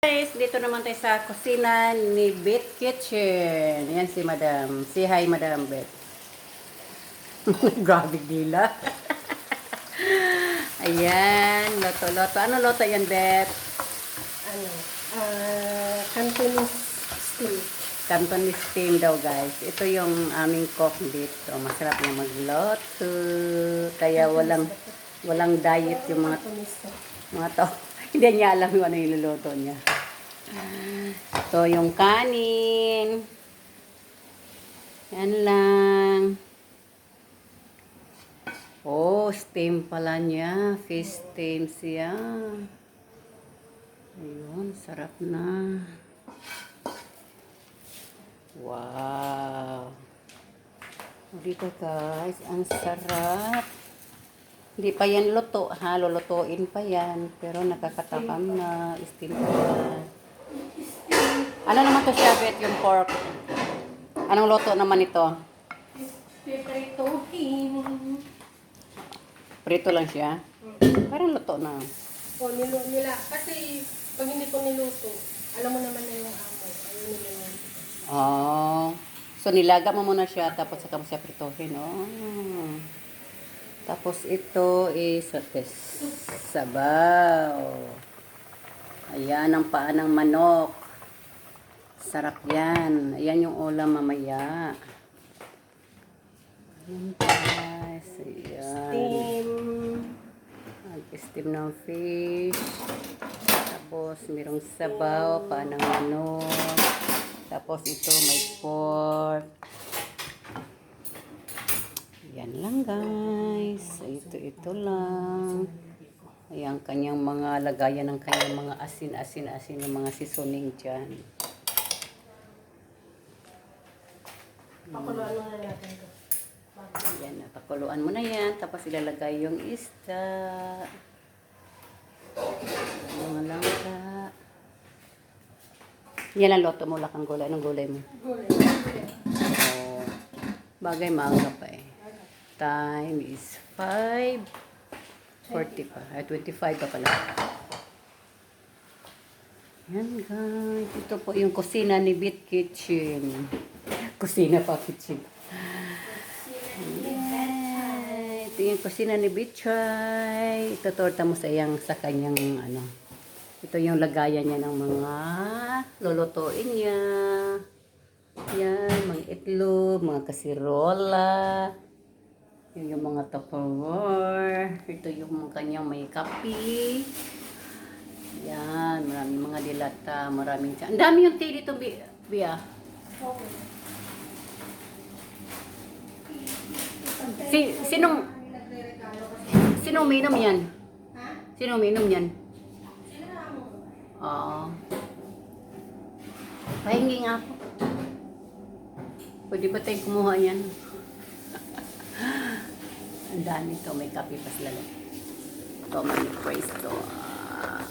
Guys, dito naman tayo sa kusina ni Bet Kitchen. Yan si Madam. Si hi, Madam Bet. Grabe dila. Ayan, loto-loto. Ano loto yan, Bet? ano, ah, Cantonese steam. Cantonese steam daw, guys. Ito yung aming cook dito. Masarap na magloto. Kaya walang walang diet yung mga mga to. Hindi niya alam yung ano yung luluto niya. Ito yung kanin. Yan lang. Oh, steam pala niya. Fish steam siya. Ayun, sarap na. Wow. Dito guys, ang sarap. Hindi pa yan luto, ha? Lulutuin pa yan. Pero nakakatakam na. Steam pa yan. Ano naman to siya, Bet, yung pork? Anong luto naman ito? Pipritohin. Prito lang siya? Parang luto na. O, nilo nila. Kasi, pag hindi ko niluto, alam mo naman na yung amo. Ayun nila yun. Oh. So, nilaga mo muna siya, tapos saka mo siya pritohin. Oh. Tapos ito is sabaw. Ayan ang paa ng manok. Sarap yan. Ayan yung ulam mamaya. Ayan guys. Ayan. Steam. Nag-steam ng fish. Tapos, merong sabaw, paa ng manok. Tapos, ito may pork. Yan lang, guys. Ito, ito lang. Ayan, kanyang mga lagayan ng kanyang mga asin, asin, asin, yung mga seasoning dyan. Pakuluan na natin ito. Ayan, napakuluan mo na yan. Tapos, ilalagay yung isda. Mga langka. Yan ang loto mo, lakang gulay. Anong gulay mo? Gulay. Oh, bagay eh. Time is 5. 40 pa. Ay, 25 pa pala. Yan guys. Ito po yung kusina ni Bit Kitchen. Kusina pa kitchen. Yay! Ito yung kusina ni Bitchay. Itutorta mo sa iyang sa kanyang ano. Ito yung lagayan niya ng mga lulutuin niya. Yan, mga itlog, mga kasirola. Yun yung mga tupperware. Ito yung kanyang may kape. Yan, maraming mga dilata, maraming... Ang dami yung tea dito, Bi- Bia. Si, sinong, sinong minom yan? Ha? Sinong minom yan? Oo. Pahingi nga ako. Pwede ba tayong kumuha yan? Ang dami to. May kape pa sila. Ito, may praise to. Ah.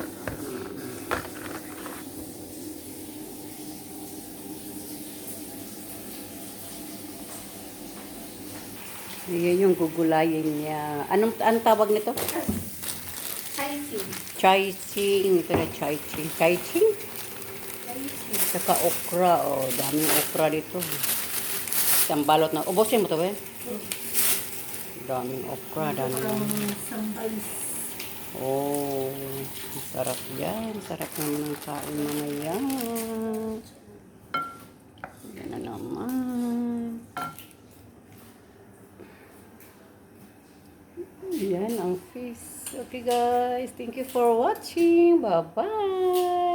Yan yung gugulayin niya. Anong, anong tawag nito? Kaisi. Chai ching. Ito na chai ching. Chai ching? Saka okra, oh. Daming okra dito. Isang balot na. Ubusin mo to, eh. Daming okra, daming. Oh, sarap yan. Sarap naman ang kain mamaya. Yan na naman. Yan ang fish. Okay guys, thank you for watching. Bye-bye.